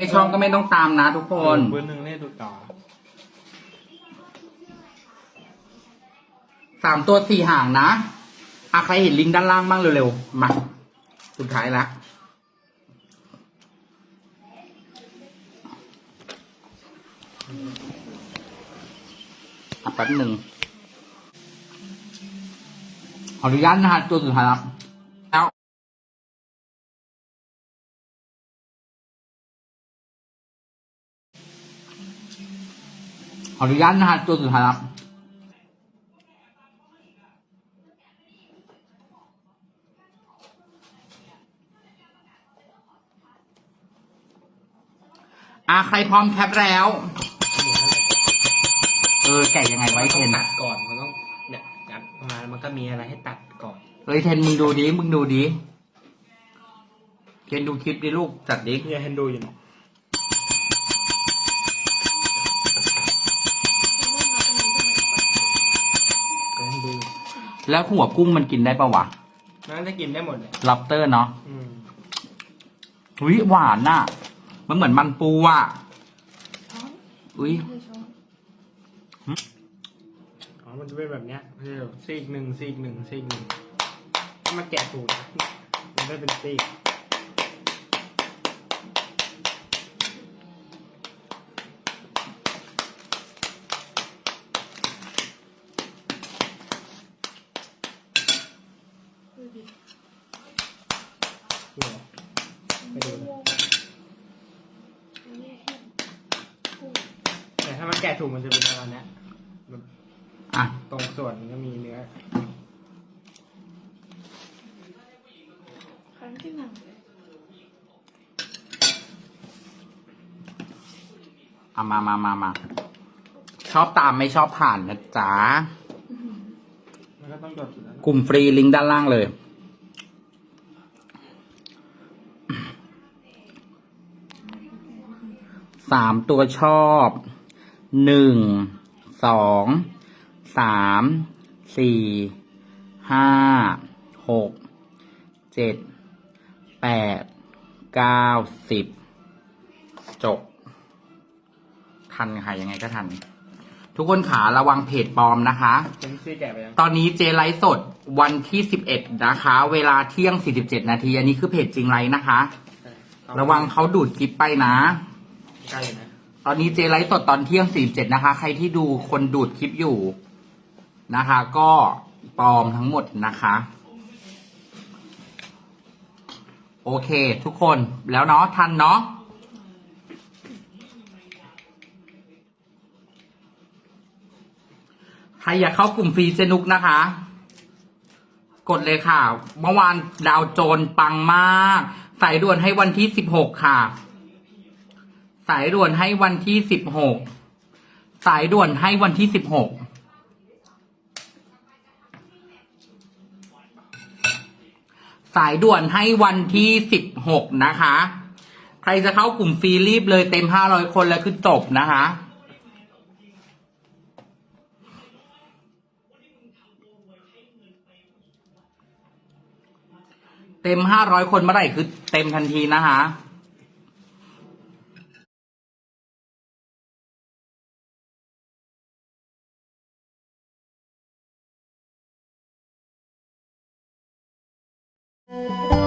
ไม่ชอบก็ไม่ต้องตามนะทุกคน เบอร์หนึ่งเนี่ยดูต่อสามตัวสี่ห่างนะอะใครเห็นลิงก์ด้านล่างบ้างเร็วๆ มา สุดท้ายละ อะแป๊บหนึ่งขออนุญาตนะฮะตัวสุดท้ายละ ออนุญาตนะฮะตัวสุดท้ายละอะใครพร้อมแคปแล้ว เออแกะยังไงไว้เทนตัอะดก่อนมันต้องเนี่ยงัดมาแล้วมันก็มีอะไรให้ตัดก่อน เฮ้ยเทนมึงดูดิมึงดูดิเทนดูคลิปดิลูกจัดดิเนี่ยเห็นดูอยู่เนี่ยเห็นดู แล้วหัวกุ้งมันกินได้ปะวะน่าจะกินได้หมดเลยล็อบเตอร์เนาะอืมอุ้ยหวานน่ะ มันเหมือนมันปูอะอุ้ยอ๋อ มันจะเป็นแบบเนี้ยเดี๋ยวซีกหนึ่งซีกหนึ่งซีกหนึ่งถ้ามาแกะถูกนะมันได้เป็นซีก เนี่ยไปดูนะ แต่ถ้ามันแกะถูกมันจะเป็นประมาณเนี้ยแบบอะ ตรงส่วนมันก็มีเนื้อ ครั้งที่หนึ่งเอามามามามา ชอบตามไม่ชอบผ่านนะจ๊ะมันก็ต้องจดอยู่แล้วนะกลุ่มฟรีลิงก์ด้านล่างเลย สามตัวชอบ หนึ่งสองสามสี่ห้าหกเจ็ดแปดเก้าสิบจบ ทันค่ะยังไงก็ทัน ทุกคนขาระวังเพจปลอมนะคะ เป็นซี่แกะไปยังตอนนี้เจไลฟ์สดวันที่11นะคะ เวลาเที่ยง47นาที อันนี้คือเพจจริงไลฟ์นะคะ ระวังเขาดูดคลิปไปนะ ใกล้อยู่นะ ตอนนี้เจไลฟ์สดตอนเที่ยง47นะคะ ใครที่ดูคนดูดคลิปอยู่นะคะ ก็ปลอมทั้งหมดนะคะ โอเค ทุกคนแล้วเนาะทันเนาะใครอยากเข้ากลุ่มฟรีเจนุกนะคะ กดเลยค่ะ เมื่อวานดาวโจนปังมาก ใสายด่วนให้วันที่สิบหกค่ะ สายด่วนให้วันที่สิบหกสายด่วนให้วันที่สิบหกสายด่วนให้วันที่สิบหกนะคะ ใครจะเข้ากลุ่มฟรีรีบเลยเต็มห้าร้อยคนแล้วคือจบนะคะเต็มห้าร้อยคนเมื่อไหร่คือเต็มทันทีนะคะ เ